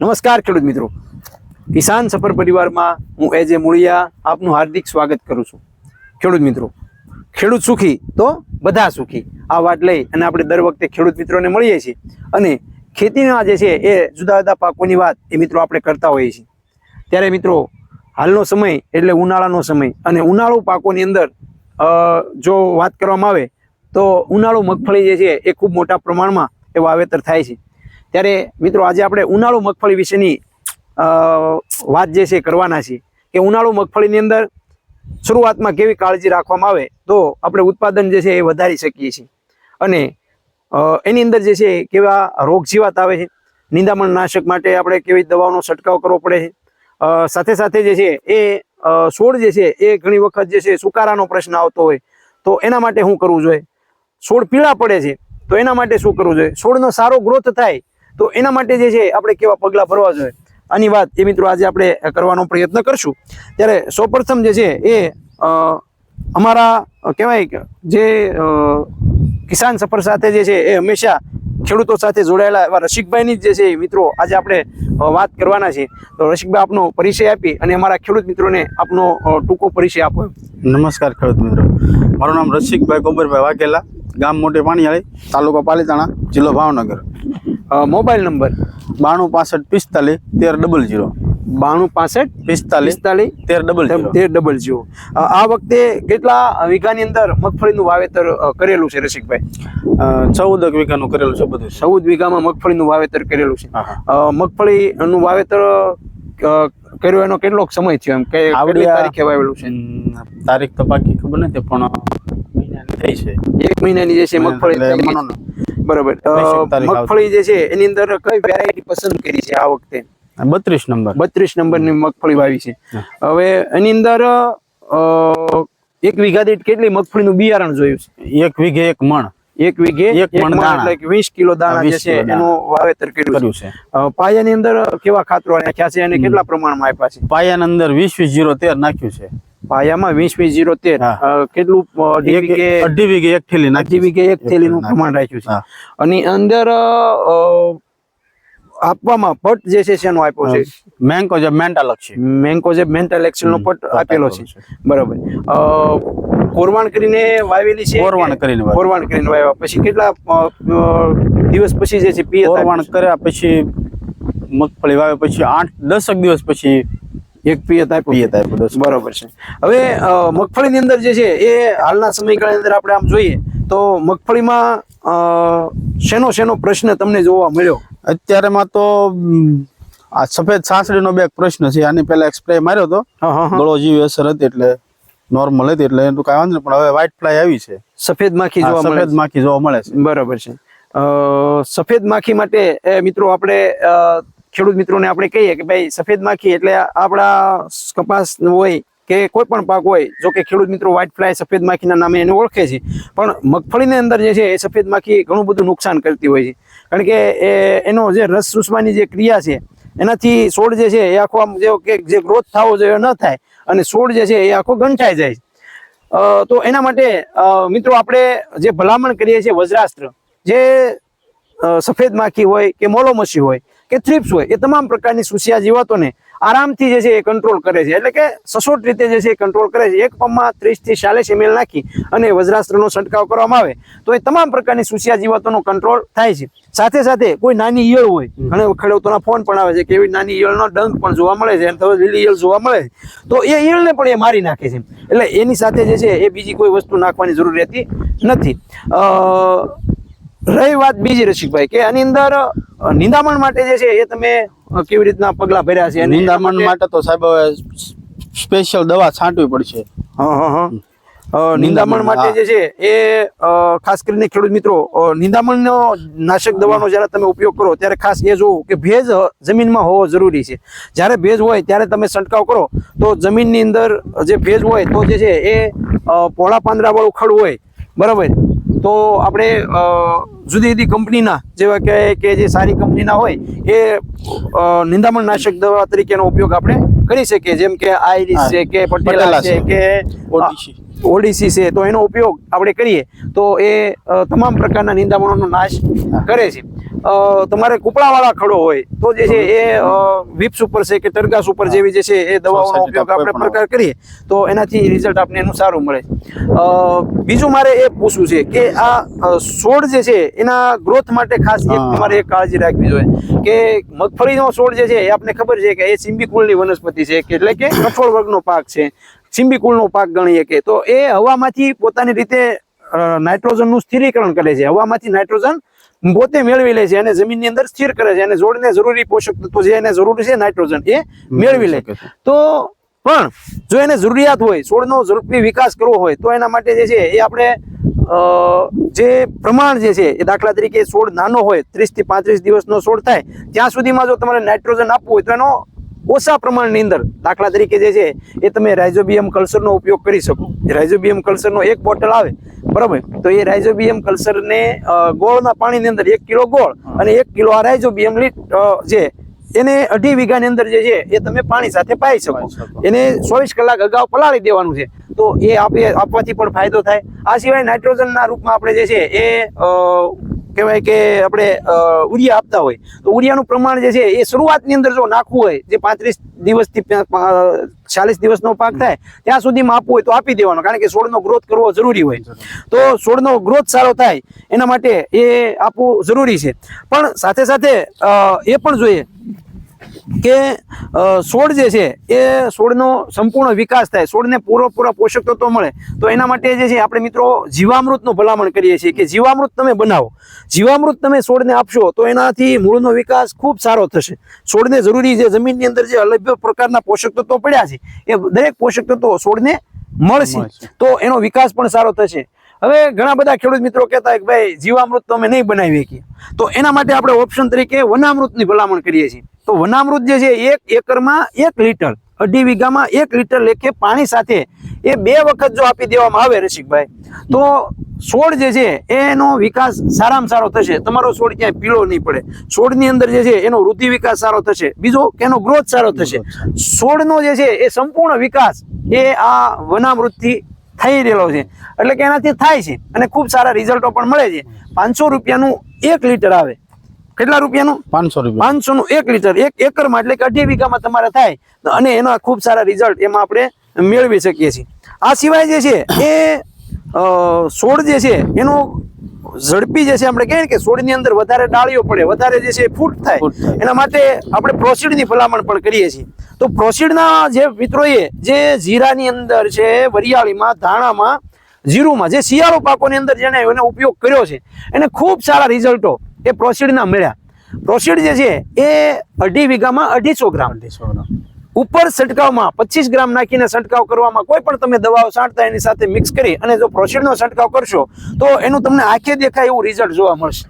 નમસ્કાર ખેડૂત મિત્રો. કિસાન સફર પરિવારમાં હું એજ એ મૂળિયા આપનું હાર્દિક સ્વાગત કરું છું. ખેડૂત મિત્રો, ખેડૂત સુખી તો બધા સુખી. આ વાત લઈ અને આપણે દર વખતે ખેડૂત મિત્રોને મળીએ છીએ અને ખેતીના જે છે એ જુદા જુદા પાકોની વાત એ મિત્રો આપણે કરતા હોઈએ છીએ. ત્યારે મિત્રો, હાલનો સમય એટલે ઉનાળાનો સમય અને ઉનાળુ પાકોની અંદર જો વાત કરવામાં આવે તો ઉનાળુ મગફળી જે છે એ ખૂબ મોટા પ્રમાણમાં એ વાવેતર થાય છે. ત્યારે મિત્રો આજે આપણે ઉનાળુ મગફળી વિશેની વાત જે છે કરવાના છીએ કે ઉનાળુ મગફળીની અંદર શરૂઆતમાં કેવી કાળજી રાખવામાં આવે તો આપણે ઉત્પાદન જે છે એ વધારી શકીએ છીએ. અને એની અંદર જે છે કેવા રોગ જીવાત આવે છે, નિંદામણ નાશક માટે આપણે કેવી દવાનો છંટકાવ કરવો પડે છે સાથે સાથે જે છે એ છોડ જે છે એ ઘણી વખત જે છે સુકારાનો પ્રશ્ન આવતો હોય તો એના માટે શું કરવું જોઈએ? છોડ પીળા પડે છે તો એના માટે શું કરવું જોઈએ? છોડનો સારો ગ્રોથ થાય તો એના માટે જે છે, આપણે કેવા પગલાં ભરવા જોઈએ? આની વાત એ મિત્રો આજે આપણે કરવાનો પ્રયત્ન કરશું. ત્યારે સૌપ્રથમ જે છે, એ અમારા કહેવાય જે કિસાન સફર સાથે જે છે, એ હંમેશા ખેડૂતો સાથે જોડાયેલા એવા રસિકભાઈની જ છે મિત્રો આજે આપણે વાત કરવાના છે તો રસિકભાઈ આપનો પરિચય આપી અને અમારા ખેડૂત મિત્રોને આપનો ટૂંકો પરિચય આપો નમસ્કાર ખેડૂત મિત્રો. મારું નામ રસિકભાઈ ગોબરભાઈ વાઘેલા, ગામ મોટી પાણીયાળી તાલુકો પાલીતાણા, જિલ્લો ભાવનગર. મોબાઈલ નંબર બાણું પાસઠ પિસ્તાલીસ તેર ડબલ જીરો બાણું પાસઠ પિસ્તાલીસ પિસ્તાલીસ તેર ડબલ તેર ડબલ જીરો આ વખતે કેટલા વીઘાની અંદર મગફળીનું વાવેતર કરેલું છે રસિકભાઈ? ચૌદ વીઘાનું કરેલું છે બધું. ચૌદ વીઘામાં મગફળીનું વાવેતર કરેલું છે. મગફળીનું વાવેતર કર્યો એનો કેટલો સમય થયો એમ? આવડી તારીખે વાવેલું છે? તારીખ તો પાકી ખબર નથી પણ મહિનાની થઈ છે. એક મહિનાની જે છે મગફળી બરાબર. મગફળી જે છે એની અંદર કઈ વેરાયટી પસંદ કરી છે આ વખતે? બત્રીસ નંબર. બત્રીસ નંબરની મગફળી વાવી છે. હવે એની અંદર એક વીઘા દીઠ કેટલી મગફળીનું બિયારણ જોયું છે? એક વીઘે એક મણ. એક વીઘે એક મણ. એટલે કે વીસ કિલો દાણા જે છે એનું વાવેતર કર્યું કર્યું છે. પાયાની અંદર કેવા ખાતરો નાખ્યા છે અને કેટલા પ્રમાણમાં આપ્યા છે? પાયાની અંદર વીસ વીસ જીરો તેર નાખ્યું છે. પાયામાં વીસ વીસ જીરો તેર. કેટલું અઢી વીઘે એક થેલી અઢી વીઘે એક થેલીનું. પ્રમાણ રાખ્યું છે. અને અંદર આપવામાં પટ જે છે શેનો આપ્યો છે? મેન્કો જે મેન્ટલ છે. મેન્કો જે મેન્ટલ એક્સેલ નો પટ આપેલો છે. બરાબર. અ, કોરવાણ કરીને વાવેલી છે કોરવાણ કરીને. કોરવાણ કરીને વાવ્યા પછી કેટલા દિવસ પછી જે છે પી કોરવાણ કર્યા પછી મગફળી વાવે પછી આઠ દસક દિવસ પછી એક પિયત આપ્યો પિયત આપ્યો બરોબર છે. હવે મગફળીની અંદર જે છે એ હાલના સમયગાળાની અંદર આપણે આમ જોઈએ તો મગફળીમાં શેનો શેનો પ્રશ્ન તમને જોવા મળ્યો? અત્યારેમાં તો આ સફેદ સાસડીનો બે પ્રશ્ન છે. આની પહેલા સ્પ્રે માર્યો હતો. ગળો જેવી અસર હતી એટલે નોર્મલ હતી એટલે એનું કાંઈ વાંધો પણ હવે વ્હાઇટ ફ્લાય આવી છે. સફેદ માખી જોવા મળે સફેદ માખી જોવા મળે છે. બરાબર છે. સફેદ માખી માટે એ મિત્રો આપણે ખેડૂત મિત્રોને આપણે કહીએ કે ભાઈ, સફેદ માખી એટલે આપણા કપાસ હોય કે કોઈ પણ પાક હોય, જો કે ખેડૂત મિત્રો વ્હાઇટ ફ્લાય સફેદ માખીના નામે એને ઓળખે છે. પણ મગફળીની અંદર જે છે, એ સફેદ માખી ઘણું બધું નુકસાન કરતી હોય છે. કારણ કે એનો જે રસ ચૂસવાની જે ક્રિયા છે, એનાથી છોડ જે છે, એ આખો આમ જેવો કે જે ગ્રોથ થવો જોઈએ ન થાય, અને છોડ જે છે, એ આખો ગંઠાઈ જાય તો એના માટે મિત્રો આપણે જે ભલામણ કરીએ છીએ વજ્રાસ્ત્ર, જે સફેદ માખી હોય કે મોલોમસી હોય કે થ્રીપ્સ હોય એ તમામ પ્રકારની સુસિયા જીવાતોને આરામથી જે છે એ કંટ્રોલ કરે છે. એટલે કે સચોટ રીતે જે છે એ કંટ્રોલ કરે છે. એક પંપમાં ત્રીસથી ચાલીસ એમએલ નાખી અને વજ્રાસ્ત્રનો છંટકાવ કરવામાં આવે તો એ તમામ પ્રકારની સુસિયા જીવાતોનો કંટ્રોલ થાય છે. સાથે સાથે કોઈ નાની ઈયળ હોય ઘણા ખેડૂતોના ફોન પણ આવે છે કે એવી નાની ઈયળનો ડંખ પણ જોવા મળે છે અને લીલી ઈયળ જોવા મળે છે. તો એ ઈયળને પણ એ મારી નાખે છે. એટલે એની સાથે જે છે એ બીજી કોઈ વસ્તુ નાખવાની જરૂર રહેતી નથી. અ, રહી વાત બીજી રસિકભાઈ કે આની અંદર નિંદામણ માટે જે છે એ તમે કેવી રીતના પગલા ભર્યા છે? નિંદામણ માટે તો સાહેબ સ્પેશિયલ દવા છાંટવી પડશે. હા હા હા. નિંદામણ માટે જે છે એ ખાસ કરીને ખેડૂત મિત્રો નિંદામણનો નાશક દવાનો જ્યારે તમે ઉપયોગ કરો ત્યારે ખાસ એ જોવું કે ભેજ જમીનમાં હોવો જરૂરી છે. જ્યારે ભેજ હોય ત્યારે તમે છંટકાવ કરો તો જમીનની અંદર જે ભેજ હોય તો જે છે એ પોળા પાંદડા વાળું ખડ હોય બરાબર? તો આપણે જુદી જુદી કંપનીના જેવા કે કે જે સારી કંપનીના હોય એ નિંદામણ નાશક દવા તરીકેનો ઉપયોગ આપણે કરી શકીએ. જેમ કે આઈરિસ છે કે પટેલા છે કે ઓડીસી. છે તો એનો ઉપયોગ આપણે કરીએ. તો એ તમામ પ્રકારના નિંદામણોનો નાશ કરે છે. તમારે કૂપળાવાળા ખડો હોય તો જે છે એ વિપ્સ ઉપર છે કે ટરગાસ ઉપર જેવી જે છે એ દવાઓનો ઉપયોગ આપણે પ્રકાર કરીએ તો એનાથી રિઝલ્ટ આપણે એનું સારું મળે. બીજું મારે એ પૂછવું છે કે આ છોડ જે છે એના ગ્રોથ માટે ખાસ એક તમારે એક કાળજી રાખવી જોઈએ. કે મગફળીનો છોડ જે છે એ આપને ખબર છે કે એ સિંબી કુળની વનસ્પતિ છે કે એટલે કે કઠોળ વર્ગનો પાક છે. સિંબી કુળનો પાક ગણીએ કે તો એ હવામાંથી પોતાની રીતે નાઇટ્રોજનનું સ્થિરીકરણ કરે છે. હવામાંથી નાઇટ્રોજન પોતે મેળવી લે છે અને જમીનની અંદર સ્થિર કરે છે અને જોડને જરૂરી પોષક તત્વો જે એને જરૂરી છે નાઇટ્રોજન એ મેળવી લે. તો પણ જો એને જરૂરિયાત હોય છોડનો ઝડપી વિકાસ કરવો હોય તો એના માટે જે છે એ આપણે જે પ્રમાણ જે છે એ દાખલા તરીકે છોડ નાનો હોય ત્રીસથી પાંત્રીસ દિવસનો છોડ થાય ત્યાં સુધીમાં જો તમારે નાઇટ્રોજન આપવું હોય તો એનો ઓછા પ્રમાણની અંદર દાખલા તરીકે જે છે એ તમે રાઇઝોબિયમ કલ્ચરનો ઉપયોગ કરી શકો. રાઇઝોબિયમ કલ્ચરનો એક બોટલ આવે બરાબર? તો એ રાઇઝોબિયમ કલ્ચરને ગોળના પાણીની અંદર એક કિલો ગોળ અને એક કિલો આ રાઇઝોબિયમ લીટ જે એને અઢી વીઘાની અંદર જે છે એ તમે પાણી સાથે પાઈ શકો. એને ચોવીસ કલાક અગાઉ પલાળી દેવાનું છે. તો એ આપે આપવાથી પણ ફાયદો થાય. આ સિવાય નાઇટ્રોજનના રૂપમાં આપણે જે છે એ કહેવાય કે આપણે ઉરિયા આપતા હોય. તો ઉરિયાનું પ્રમાણ જે છે એ શરૂઆતની અંદર જો નાખવું હોય, જે પાંત્રીસ દિવસથી ચાલીસ દિવસનો પાક થાય, ત્યાં સુધીમાં આપવું હોય તો આપી દેવાનો, કારણ કે છોડનો ગ્રોથ કરવો જરૂરી હોય. તો છોડનો ગ્રોથ સારો થાય, એના માટે એ આપવું જરૂરી છે. પણ સાથે સાથે એ પણ જોઈએ કે છોડ જે છે એ છોડનો સંપૂર્ણ વિકાસ થાય. છોડને પૂરેપૂરા પોષક તત્વો મળે. તો એના માટે જે છે આપણે મિત્રો જીવામૃતનું ભલામણ કરીએ છીએ કે જીવામૃત તમે બનાવો. જીવામૃત તમે છોડને આપશો તો એનાથી મૂળનો વિકાસ ખૂબ સારો થશે. છોડને જરૂરી જે જમીનની અંદર જે અલભ્ય પ્રકારના પોષક તત્વો પડ્યા છે એ દરેક પોષક તત્વો છોડને મળશે. તો એનો વિકાસ પણ સારો થશે. હવે ઘણા બધા ખેડૂત મિત્રો કહેતા હોય કે ભાઈ જીવામૃત તો અમે નહીં બનાવી શકીએ તો એના માટે આપણે ઓપ્શન તરીકે વનામૃતની ભલામણ કરીએ છીએ. તો વનામૃત જે છે એક એકરમાં એક લીટર અઢી વીઘામાં એક લીટર લેખે પાણી સાથે એ બે વખત જો આપી દેવામાં આવે રસિકભાઈ તો છોડ જે છે એનો વિકાસ સારામાં સારો થશે. તમારો છોડ ક્યાંય પીળો નહીં પડે. છોડની અંદર જે છે એનો વૃદ્ધિ વિકાસ સારો થશે. બીજો એનો ગ્રોથ સારો થશે. છોડનો જે છે એ સંપૂર્ણ વિકાસ એ આ વનામૃતથી થઈ રહેલો છે. એટલે કે એનાથી થાય છે. અને ખૂબ સારા રિઝલ્ટો પણ મળે છે. પાંચસો રૂપિયાનું એક લીટર આવે. કેટલા રૂપિયાનું? પાંચસો રૂપિયા. પાંચસો નું એક લીટર એક એકરમાં એટલે કે અઢી વીઘામાં તમારે થાય. અને એના ખૂબ સારા રિઝલ્ટ એમાં આપણે મેળવી શકીએ છીએ. આ સિવાય જે છે એ છોડ જે છે એનો ઝડપી જે છે આપણે કહીએ ને કે છોડની અંદર વધારે ડાળીઓ પડે વધારે જે છે ફૂટ થાય. એના માટે આપણે પ્રોસીડની ભલામણ પણ કરીએ છીએ. તો પ્રોસીડના જે મિત્રોએ જે જીરાની અંદર છે વરિયાળીમાં ધાણામાં જીરુમાં જે શિયાળો પાકોની અંદર જેને એનો ઉપયોગ કર્યો છે એને ખૂબ સારા રિઝલ્ટો એ પ્રોસીડના મળ્યા. પ્રોસીડ જે છે એ અઢી વીઘામાં અઢીસો ગ્રામ અઢીસો ગ્રામ. ઉપર છંટકાવમાં પચીસ ગ્રામ નાખીને છંટકાવ કરવામાં કોઈ પણ તમે દવાઓ છાંટતા એની સાથે મિક્સ કરી અને જો પ્રોસીડનો છંટકાવ કરશો તો એનું તમને આંખે દેખાય એવું રિઝલ્ટ જોવા મળશે.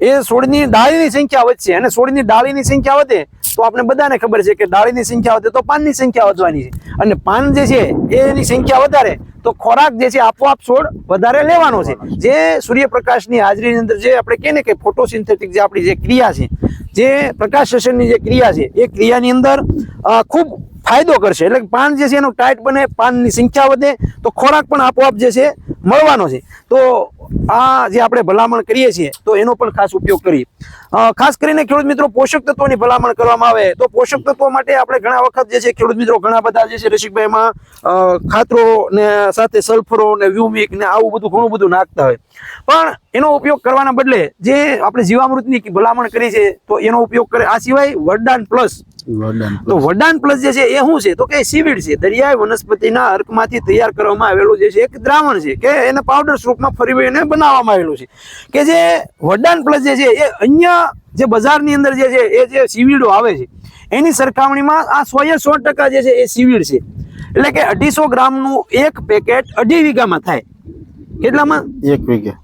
એ છોડની ડાળીની સંખ્યા વધશે અને છોડની ડાળીની સંખ્યા વધે તો આપણે બધાને ખબર છે કે ડાળીની સંખ્યા વધે તો પાનની સંખ્યા વધવાની છે. અને પાન જે છે એની સંખ્યા વધારે તો ખોરાક જે છે આપોઆપ છોડ વધારે લેવાનો છે. જે સૂર્યપ્રકાશની હાજરીની અંદર જે આપણે કહીએ ને કે ફોટોસિન્થેટિક જે આપણી જે ક્રિયા છે, જે પ્રકાશ શોષણની જે ક્રિયા છે, એ ક્રિયાની અંદર ખૂબ ફાયદો કરશે. એટલે પાન જે છે એનું ટાઈટ બને, પાનની સંખ્યા વધે, તો ખોરાક પણ આપોઆપ જે છે મળવાનો છે. તો આ જે આપણે ભલામણ કરીએ છીએ, તો એનો પણ ખાસ ઉપયોગ કરીએ. ખાસ કરીને ખેડૂત મિત્રો, પોષક તત્વોની ભલામણ કરવામાં આવે તો પોષક તત્વો માટે આપણે ઘણા વખત જે છે ખેડૂત મિત્રો, ઘણા બધા જે છે રસિકભાઈ ખાતરો ને સાથે સલ્ફરો ને વ્યુમિક ને આવું બધું, ઘણું બધું નાખતા હોય પણ એનો ઉપયોગ કરવાના બદલે જે આપણે જીવામૃતની ભલામણ કરી છે, તો એનો ઉપયોગ કરે, આ સિવાય વરદાન પ્લસ. તો વડાન પ્લસ જે છે એ શું છે? તો કે સીવીડ છે. દરિયાઈ વનસ્પતિના અર્કમાંથી તૈયાર કરવામાં આવેલું જે છે એક દ્રાવણ છે કે એને પાવડર સ્વરૂપમાં ફરી એને બનાવવામાં આવેલું છે. કે જે વડાન પ્લસ જે છે એ અન્ય જે બજારની અંદર જે છે એ જે સીવીડો આવે છે એની સરખામણીમાં આ સો સો ટકા જે છે એ સીવીડ છે. એટલે કે અઢીસો ગ્રામનું એક પેકેટ અઢી વીઘામાં થાય. કેટલામાં? એક વીઘે.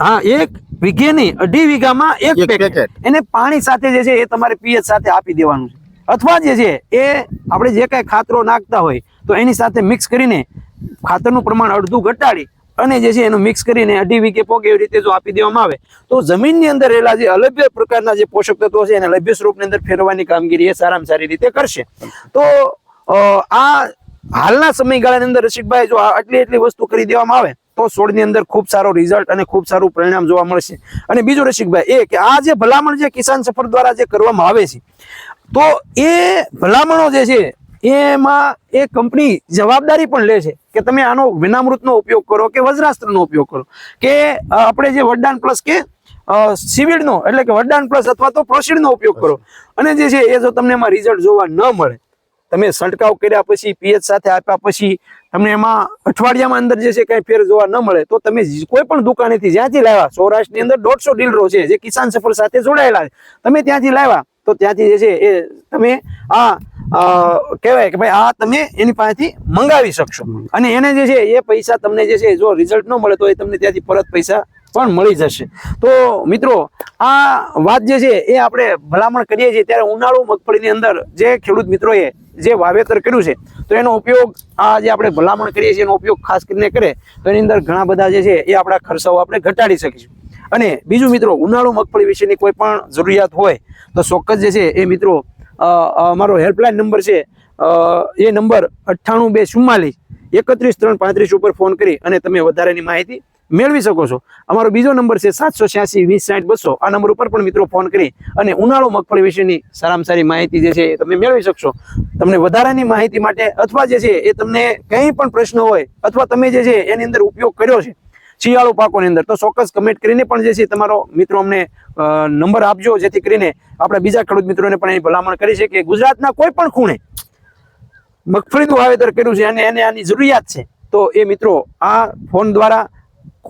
હા એક વીઘે નહીં અઢી વીઘામાં એક પેકેટ. એને પાણી સાથે જે છે એ તમારે પીએચ સાથે આપી દેવાનું છે. અથવા જે છે, એ આપણે જે કાંઈ ખાતરો નાખતા હોય, તો એની સાથે મિક્સ કરીને ખાતરનું પ્રમાણ અડધું ઘટાડી અને જે છે, એનું મિક્સ કરીને અઢી વીઘે પોગે એવી રીતે જો આપી દેવામાં આવે, તો જમીનની અંદર રહેલા જે અલભ્ય પ્રકારના જે પોષક તત્વો છે, એને લભ્ય સ્વરૂપની અંદર ફેરવાની કામગીરી એ સારામાં સારી રીતે કરશે. તો આ હાલના સમયગાળાની અંદર રસિકભાઈ જો આટલી એટલી વસ્તુ કરી દેવામાં આવે, તો છોડની અંદર ખૂબ સારો રિઝલ્ટ અને ખૂબ સારું પરિણામ જોવા મળશે. અને બીજું રસિકભાઈ, એ કે આ જે ભલામણ જે કિસાન સફર દ્વારા જે કરવામાં આવે છે તો એ ભલામણો જે છે, એમાં એ કંપની જવાબદારી પણ લે છે કે તમે આનો વિનામૃતનો ઉપયોગ કરો કે વજ્રાસ્ત્રનો ઉપયોગ કરો. કે આપણે જે વડદાન પ્લસ કે સિવિડનો એટલે કે વડદાન પ્લસ અથવા તો પ્રોસીડનો ઉપયોગ કરો. અને જે છે, એ જો તમને એમાં રિઝલ્ટ જોવા ન મળે, તમે છંટકાવ કર્યા પછી, પીએચ સાથે આપ્યા પછી, તમને એમાં અઠવાડિયામાં અંદર જે છે કાંઈ ફેર જોવા ન મળે, તો તમે કોઈ પણ દુકાનેથી જ્યાંથી લાવ્યા, સૌરાષ્ટ્રની અંદર દોઢસો ડીલરો છે, જે કિસાન સફર સાથે જોડાયેલા છે, તમે ત્યાંથી લાવ્યા તો ત્યાંથી જે છે એ તમે આ કહેવાય કે ભાઈ આ તમે એની પાસેથી મંગાવી શકશો. અને એને જે છે એ પૈસા તમને જે છે જો રિઝલ્ટ ન મળે તો એ તમને ત્યાંથી પરત પૈસા પણ મળી જશે. તો મિત્રો, આ વાત જે છે એ આપણે ભલામણ કરીએ છીએ. ત્યારે ઉનાળુ મગફળીની અંદર જે ખેડૂત મિત્રોએ જે વાવેતર કર્યું છે, તો એનો ઉપયોગ આ જે આપણે ભલામણ કરીએ છીએ એનો ઉપયોગ ખાસ કરીને કરે, તો એની અંદર ઘણા બધા જે છે એ આપણા ખર્ચાઓ આપણે ઘટાડી શકીશું. અને બીજું મિત્રો, ઉનાળુ મગફળી વિશેની કોઈ પણ જરૂરિયાત હોય, તો ચોક્કસ જે છે એ મિત્રો અમારો હેલ્પલાઇન નંબર છે એ નંબર અઠ્ઠાણું બે ચુમ્માલીસ એકત્રીસ ત્રણ પાંત્રીસ ઉપર ફોન કરી અને તમે વધારેની માહિતી મેળવી શકો છો. અમારો બીજો નંબર છે સાતસો છ્યાસી વીસ સાઠ બસો. આ નંબર ઉપર પણ મિત્રો ફોન કરી અને ઉનાળુ મગફળી વિશેની સારામાં સારી માહિતી જે છે એ તમે મેળવી શકશો. તમને વધારાની માહિતી માટે અથવા જે છે એ તમને કંઈ પણ પ્રશ્ન હોય અથવા તમે જે છે એની અંદર ઉપયોગ કર્યો છે શિયાળુ પાકોની અંદર. તો ચોક્કસ કમેન્ટ કરીને પણ જે છે તમારો મિત્રો અમને નંબર આપજો, જેથી કરીને આપણે બીજા ખેડૂત મિત્રોને પણ એની ભલામણ કરી છે કે ગુજરાતના કોઈ પણ ખૂણે મગફળીનું વાવેતર કર્યું છે અને એને આની જરૂરિયાત છે. તો એ મિત્રો, આ ફોન દ્વારા,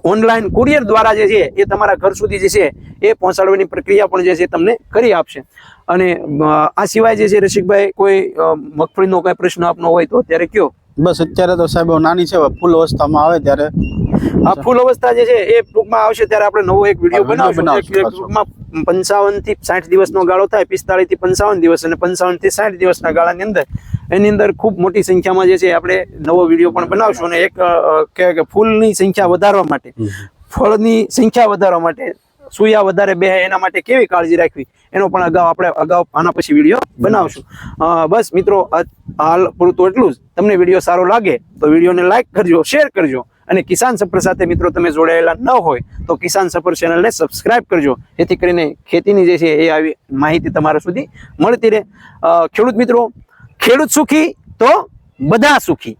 ઓનલાઈન કુરિયર દ્વારા જે છે એ તમારા ઘર સુધી જે છે એ પહોંચાડવાની પ્રક્રિયા પણ જે છે તમને કરી આપશે. અને આ સિવાય જે છે રસિકભાઈ, કોઈ મગફળીનો કોઈ પ્રશ્ન આપનો હોય તો અત્યારે કયો? બસ અત્યારે તો સાહેબ, નાની છે ફૂલ અવસ્થામાં આવે ત્યારે આ ફૂલ અવસ્થા જે છે એ ટૂંકમાં આવશે ત્યારે આપણે નવો એક વીડિયો બનાવશું. ટૂંકમાં પંચાવનથી સાઠ દિવસનો ગાળો થાય પિસ્તાળીસથી પંચાવન દિવસ અને પંચાવનથી સાઠ દિવસના ગાળાની અંદર એની અંદર ખૂબ મોટી સંખ્યામાં જે છે આપણે નવો વીડિયો પણ બનાવશું અને એક કે ફૂલની સંખ્યા વધારવા માટે ફળની સંખ્યા વધારવા માટે સુયા વધારે બે એના માટે કેવી કાળજી રાખવી એનો પણ અગાઉ આપણે અગાઉ આના પછી વીડિયો બનાવશું. બસ મિત્રો હાલ પૂરતું એટલું જ. તમને વીડિયો સારો લાગે તો વિડીયોને લાઈક કરજો શેર કરજો. અને કિસાન સફર સાથે મિત્રો તમે જોડાયેલા ન હોય તો કિસાન સફર ચેનલને સબસ્ક્રાઇબ કરજો. જેથી કરીને ખેતીની જે છે એ આવી માહિતી તમારા સુધી મળતી રહે. ખેડૂત મિત્રો, ખેડૂત સુખી તો બધા સુખી.